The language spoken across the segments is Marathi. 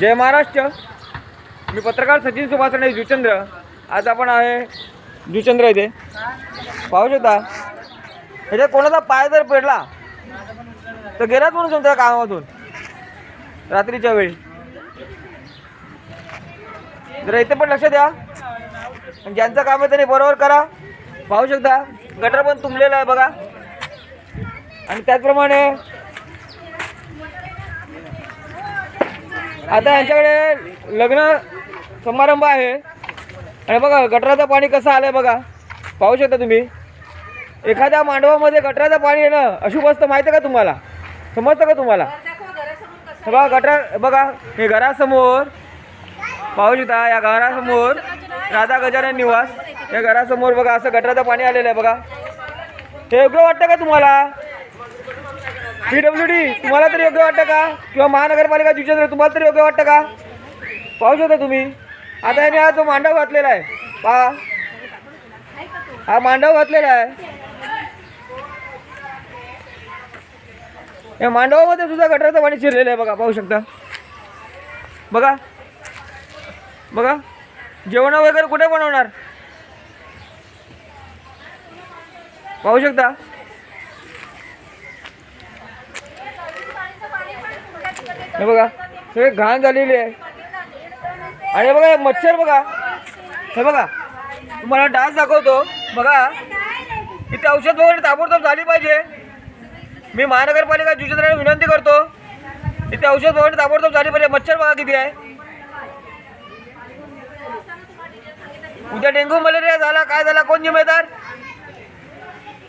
जय महाराष्ट्र. मी पत्रकार सचिन सुभाषणे जुचंद्र. आज आपण आहे जुचंद्र इथे. पाहू शकता. ह्याच्यात कोणाचा पाय जर पेडला तर गेलाच म्हणून समजा कामातून रात्रीच्या वेळी. जरा इथे पण लक्ष द्या. ज्यांचं काम आहे त्यांनी बरोबर करा. पाहू शकता. गटर पण तुंबलेलं आहे बघा. आणि त्याचप्रमाणे आता यांच्याकडे लग्न समारंभ आहे. आणि बघा गटराचं पाणी कसं आलंय बघा. पाहू शकता तुम्ही. एखाद्या मांडवामध्ये गटराचं पाणी येणं अशुभ असतं. माहिती आहे का तुम्हाला? समजतं का तुम्हाला? बघा गटर बघा हे घरासमोर पाहू शकता या घरासमोर राधा गजानन निवास. या घरासमोर बघा असं गटराचं पाणी आलेलं आहे बघा. हे योग्य वाटतं का तुम्हाला? पीडब्ल्यू डी तुम्हाला तरी योग्य वाटतं का? किंवा महानगरपालिका जुचंद्र तुम्हाला तरी योग्य वाटतं का? पाहू शकता तुम्ही. आता याने हा जो मांडव घातलेला आहे पहा. हा मांडव घातलेला आहे. या मांडवामध्ये सुद्धा गटराचं पाणी शिरलेलं आहे बघा पाहू शकता. बघा. बघा. जेवण वगैरे कुठे बनवणार? पाहू शकता. हे बघा सगळे घाण झालेली आहे. आणि बघा मच्छर बघा. हे बघा तुम्हाला डास दाखवतो. बघा इथे औषध वगैरे ताबडतोब झाली पाहिजे. मी महानगरपालिका जुचित्राने विनंती करतो. इथे औषध वगैरे ताबडतोब झाली पाहिजे. मच्छर बघा किती आहे. उद्या डेंग्यू मलेरिया झाला काय झाला कोण जिम्मेदार?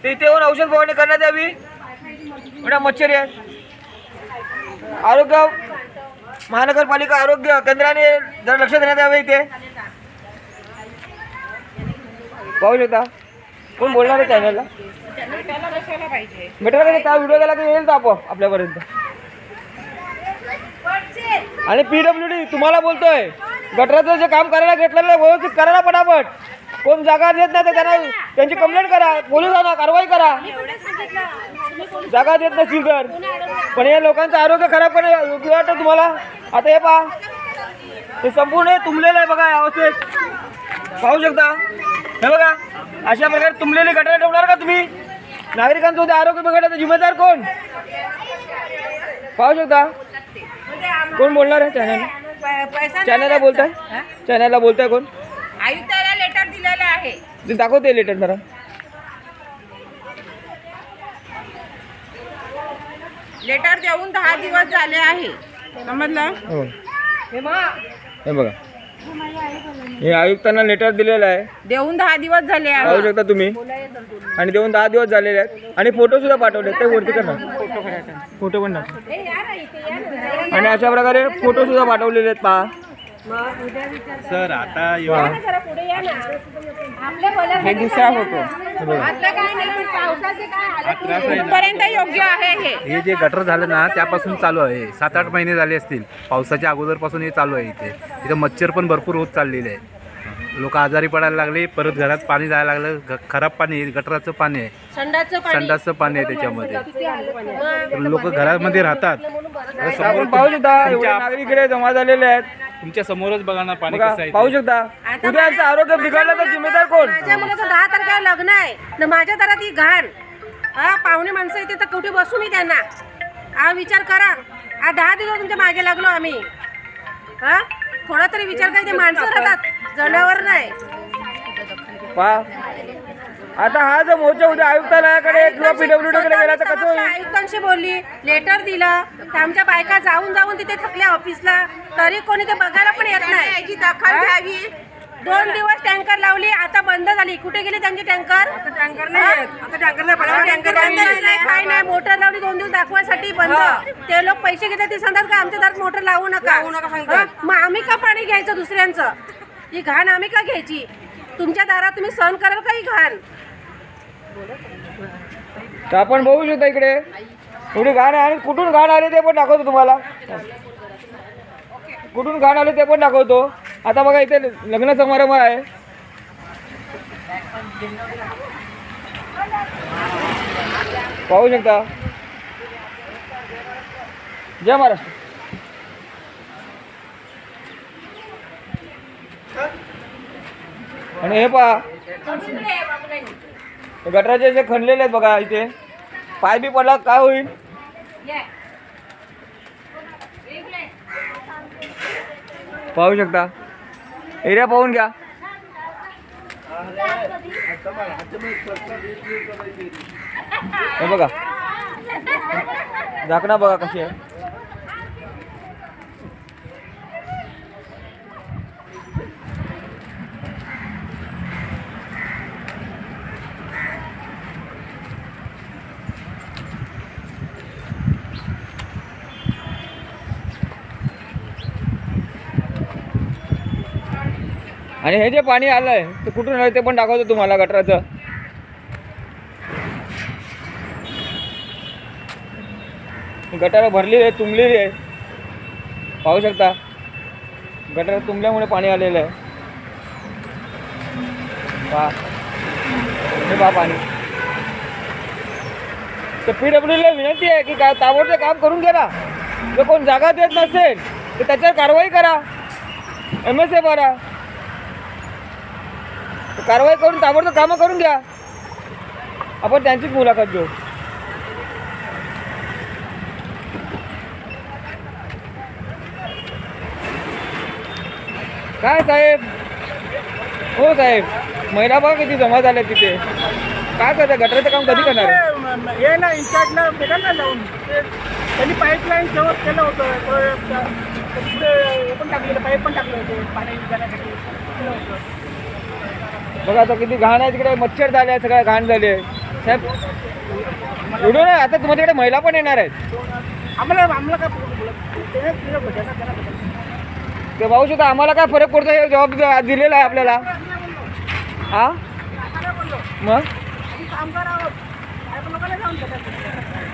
ते इथे येऊन औषध फवारणी करण्यात यावी. एवढ्या मच्छर आहे आरोग्य महानगरपालिका आरोग्य केंद्राने जरा लक्ष देण्यात यावे इथे. पाहू शकता. कोण बोलणार आहे चॅनलला भेटला का त्या व्हिडिओ गेला की येईल तो आपल्यापर्यंत. आणि पी डब्ल्यू डी तुम्हाला बोलतोय. गटराचं जे काम करायला घेतलेलं आहे व्यवस्थित करायला पटापट. कोण जागा देत नाही तर त्यांना त्यांची कंप्लेंट करा. पोलिसांना कारवाई करा. जागा देत नसतील तर. पण या लोकांचं आरोग्य खराब पण योग्य वाटतं तुम्हाला? आता हे पहा. हे संपूर्ण तुंबलेलं आहे बघा या अवस्थेत. पाहू शकता? हे बघा अशा प्रकारे तुंबलेली गटार ठेवणार का तुम्ही? नागरिकांचं उद्या आरोग्य बिघडण्याचा जिम्मेदार कोण? पाहू शकता? कोण बोलणार आहे चॅनल? चॅनलला बोलताय? चॅनलला बोलताय कोण? आयुक्ताला लेटर दिलेलं आहे. ते दाखवते लेटर जरा. लेटर देऊन दहा दिवस झाले आहे. समजलं? हो. हे बघा. हे आयुक्तांना लेटर दिलेलं आहे. देऊन दहा दिवस झाले पाहू आहे शकता तुम्ही. आणि देऊन दहा दिवस झालेले आहेत. आणि फोटो सुद्धा पाठवले ते वरती करणार फोटो पण टाक. आणि अशा प्रकारे फोटो सुद्धा पाठवलेले आहेत. पहा. सर आता. हे दुसरा होतो? हे बघा पर्यंत योग्य आहे हे? हे जे गटर झालं ना त्यापासून चालू आहे. सात आठ महिने झाले असतील. पावसाच्या अगोदरपासून हे चालू आहे इथे. इथे मच्छर पण भरपूर होत चाललेले आहे लोक आजारी पडायला लागले परत घरात पाणी जायला लागलं. खराब पाणी गटराचं पाणी आहे. संडासचं पाणी. आहे त्याच्यामध्ये. लोक घरामध्ये राहतात. जमा झालेले आहेत. तुमच्या समोरच बघा ना पाणी बघा कसं आहे पाहू ते. शकता. उद्या यांचं आरोग्य बिघडलं तर जिम्मेदार कोण? माझ्या मुलाचं दहा तारखेला लग्न आहे. न माझ्या दारात ही घाण. हा पाहुणे माणसं येते तर कुठे बसू मी त्यांना. हा विचार करा. हा दहा दिवस तुमच्या मागे लागलो आम्ही. हा? थोडा तरी विचार करा ते माणसं राहतात. जनावर नाही. पहा. आता हा जो मोर्चा उद्या आयुक्तालयाकडे किंवा पीडब्ल्यू कडे गेला तर कसं होईल? आयुक्तांशी बोलली लेटर दिलं तर आमच्या बायका जाऊन जाऊन तिथे थकल्या ऑफिसला तरी कोणी ते बघायला पण येत नाही. याची दखल घ्यावी. दोन दिवस टँकर लावली आता बंद झाली. कुठे गेली त्यांची टँकर टँकर नाही आता टँकर टँकर नाही काय नाही. मोटर लावली दोन दिवस दाखवायसाठी बंद. ते लोक पैसे घेतात ते सांगतात का आमच्या दारात मोटर लावू नका. हा? मग आम्ही का पाणी घ्यायचं दुसऱ्यांचं? ही घाण आम्ही का घ्यायची? तुमच्या दारात तुम्ही सहन कराल का ही घाण? तर आपण बघू शकता इकडे. थोडी घाण आहे आणि कुठून घाण आले ते पण दाखवतो तुम्हाला. कुठून घाण आले ते पण दाखवतो. आता बघा इथे लग्न समारंभ आहे. पाहू शकता. जय महाराष्ट्र. आणि हे पहा. गटराचे जे खणलेले आहेत बघा इथे. पाय बी पडला काय होईल? पाहू शकता. एरिया पाहून घ्या. हे बघा. झाकणा बघा कशी आहे. आणि हे जे पाणी आलं आहे ते कुठून आलं ते पण दाखवतो तुम्हाला गटराचं. गटार भरलेली आहे तुंबलेली आहे पाहू शकता. गटार तुंबल्यामुळे पाणी आलेलं आहे. पहा हे पहा पाणी. तर पी डब्ल्यूला विनंती आहे की काय ताबडतोब काम करून घ्या ना. जर कोण जागा देत नसेल तर त्याच्यावर कारवाई करा. एम एस ए भरा. कारवाई करून ताबडतोब कामं करून घ्या आपण त्यांचीच मुलाखत घेऊ काय साहेब हो साहेब महिला बघा किती जमा झाल्या तिथे काय करता गटराचं काम कधी करणार हे ना इन्चार्जला भेटा ना लावून ते- त्यांनी पाईपलाईन शेवट केलं होतं तो- तिथे हे पण टाकलेलं पाईप पण टाकले होते पाणी जाण्यासाठी केलं होतं. बघा आता किती घाण आहे तिकडे मच्छर झाले आहे सगळ्या घाण झाले साहेब एवढं नाही आता तुमच्याकडे महिला पण येणार आहेत. आम्हाला आम्हाला काय ते ना पाहू शकता आम्हाला काय फरक पडतो हे जबाब द- दिलेला आहे आपल्याला? हा? मग?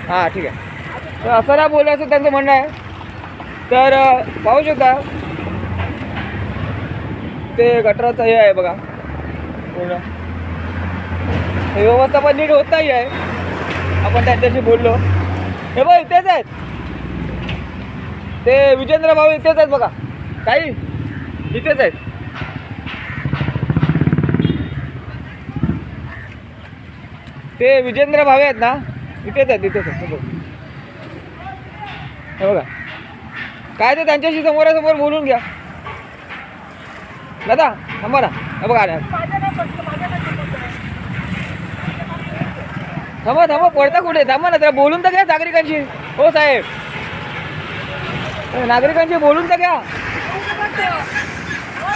हां ठीक आहे. तर असं नाही बोललं असं त्यांचं म्हणणं आहे. तर पाहू शकता ते गटराचं हे आहे बघा. पूर्ण. हे व्यवस्थापन नीट होत नाही आहे. आपण त्यांच्याशी बोललो. हे बघ इथेच आहेत. ते विजेंद्र भाऊ इथेच आहेत बघा. काही इथेच आहेत. ते विजेंद्र भावे आहेत ना इथेच आहेत इथेच आहेत. बघ. हे बघा. काय ते त्यांच्याशी समोरासमोर बोलून घ्या. दादा थांबा ना. बघा आल्या थांबा थांबा पडता कुठे? थांबा ना जरा बोलून तर घ्या नागरिकांशी. हो साहेब. नागरिकांशी बोलून तर घ्या.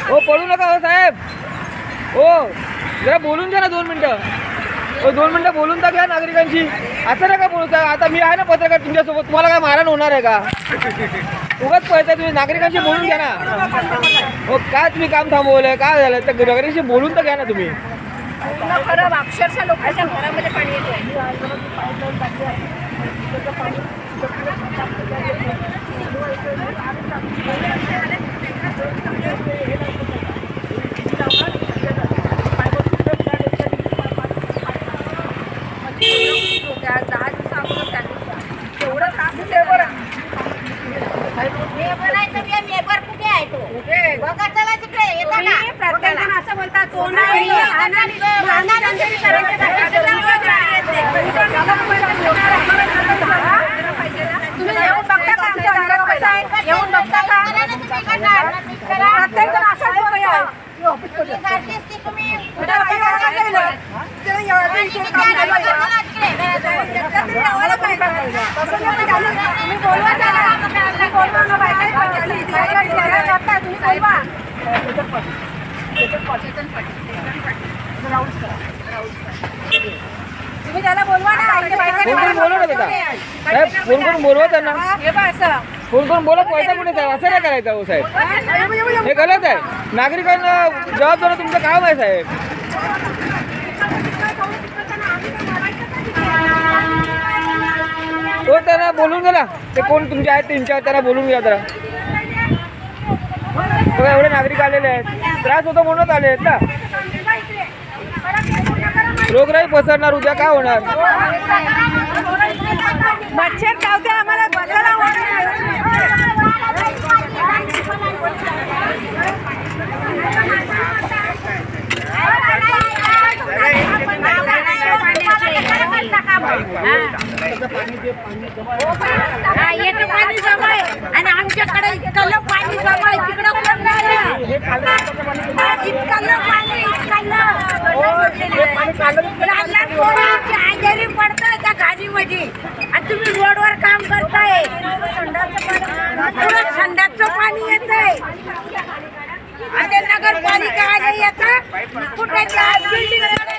हो पडू नका हो साहेब. हो जरा बोलून घ्या ना दोन मिनटं. हो दोन मिनटं बोलून तर घ्या नागरिकांशी. असं नका बोलता आता मी आहे ना पत्रकार तुमच्यासोबत. तुम्हाला काय मारण होणार आहे का? उगाच पळताय तुम्ही. नागरिकांशी बोलून घ्या ना. हो काय तुम्ही काम थांबवलंय? काय झालं? तर नागरिकांशी बोलून तर घ्या ना तुम्ही. खराब खरं अक्षरशः लोकांच्या घरामध्ये पाणी येतोय. पाणी दहा दिवसा अगोदर त्यांनी तेवढं त्रास होते बरं तुम्ही प्रत्येक जण असं बोलतात तो नाही अनानी- अनानी करायचे तुम्ही येऊन बघता का आमच्या अंगात कसं आहे येऊन बघता का प्रत्येक जण असंच. तुम्ही बोलवा बोलवा काय. तुम्ही त्याला बोलवा ना फोन करून बोलव त्यांना. फोन करून बोला पळता कुठे साहेब असं नाही करायचं हो साहेब? हे गलत आहे. नागरिकांना जबाब देणं तुमचं काम आहे साहेब. हो त्यांना बोलून घ्या ना. ते कोण तुमचे आहेत तीन चार त्यांना बोलून घ्या जरा. बघा एवढे नागरिक आलेले आहेत. त्रास होतो म्हणूनच आले आहेत ना. रोगराई पसरणार उद्या काय होणार? मच्छर चावते आम्हाला बसायला वाटत नाही. त्याचं पाणी जे पाणी जमा आहे, हा, येतं पाणी जमा आहे आणि आमच्याकडे इतकं पाणी जमा आहे तिकडं कोण नाही इतकं पाणी इतकं हे पाणी आजारी पडताय त्या गाडीमध्ये आणि तुम्ही रोडवर काम करताय. पुढं संडासचं पाणी येत आहे आणि नगरपालिका आले येतं कुठे बिल्डिंगकडे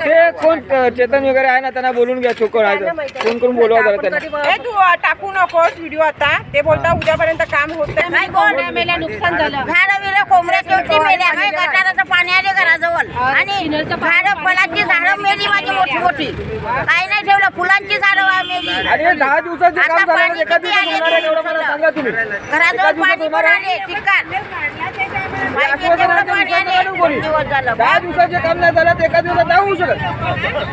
ते कोण चेतन वगैरे आहे ना त्यांना बोलून घ्या आहे. कोण कोण बोलवा जरा त्यांना. हे तू टाकू नकोस व्हिडिओ आता. ते बोलता उद्यापर्यंत काम होत नाही. नुकसान झालं. झाडं बिडं कोंबड्या शेवटी मेल्या. काय गटाराचं पाणी आले घराजवळ आणि झाडं फळांची झाडं मेली माझी मोठी मोठी. काही नाही ठेवलं फुलांची झाडं वा- मेली. आणि हे दहा दिवसाचे आता काम झालं पाणी एका किती दिवसात आले होणार आहे एवढं मला सांगा तुम्ही. घराजवळ पाणी पण आले. ठिकाण पाणी? दोन दिवस झालं. दहा दिवसाचे काम नाही झालं तर एका दिवसात नाही होऊ शकत.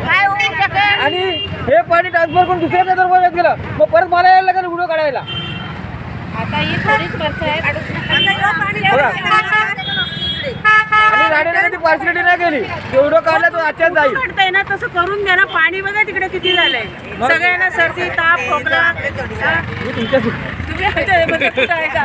काय होऊ शकेल आणि हे पाणी ट्रान्सफर करून दुसऱ्या नगरमध्ये गेलं मग परत मला यायला लागेल व्हिडिओ काढायला. बघा. आणि राणीने कधी पार्सलिटी नाही केली जेवढं काढलं तो आजच्याच जाईल. ना तसं करून घ्या ना. पाणी बघा तिकडे किती झालंय. सगळ्यांना सर्दी ताप खोकला? मी तुमच्याशी तुम्ही हे कुठं आहे का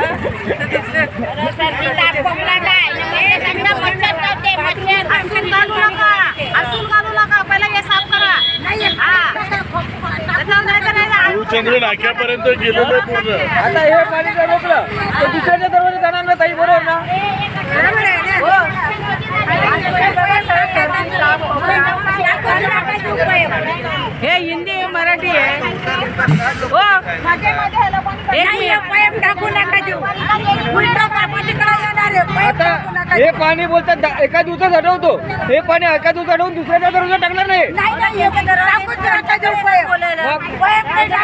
सर्दी ताप खोकला काय हे समजा मच्छर चावते, मच्छर असून घालू नका असून घालू नका पहिला हे साफ करा हा त्याच्यावर नाही तर नाही ना. चंद्र नाक्यापर्यंत गेलेलं पूर्ण. आता हे पाणी जर रोखलं. तर दुसऱ्याच्या दरवाजे जाणार ना ताई बरोबर ना? हे हिंदी मराठी आहे. हो. हे पाईप टाकू नका देऊ. उलटं पापातीकडे येणार आहे. पाईप आता टाकू नका हे पाणी बोलतात एका दिवसात हटवतो. हे पाणी एका दिवसात हटवून दुसऱ्याच्या दरवाजा टाकणार नाही. हे द्यायचा.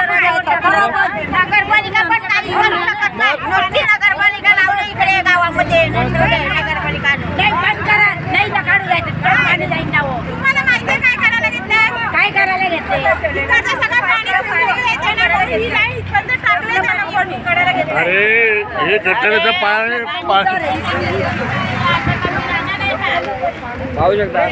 नगरपालिका पण काही करू शकत नाही. नुसती नगरपालिका लावली इकडे गावामध्ये. नगरपालिका नाही बंद करा. नाही तर काढू परत पाणी जाईल ना हो. तुम्हाला माहिती काय करायला घेतलं काय करायला घेतलं. अरे हे गटाराचं पाणी पाहू शकता.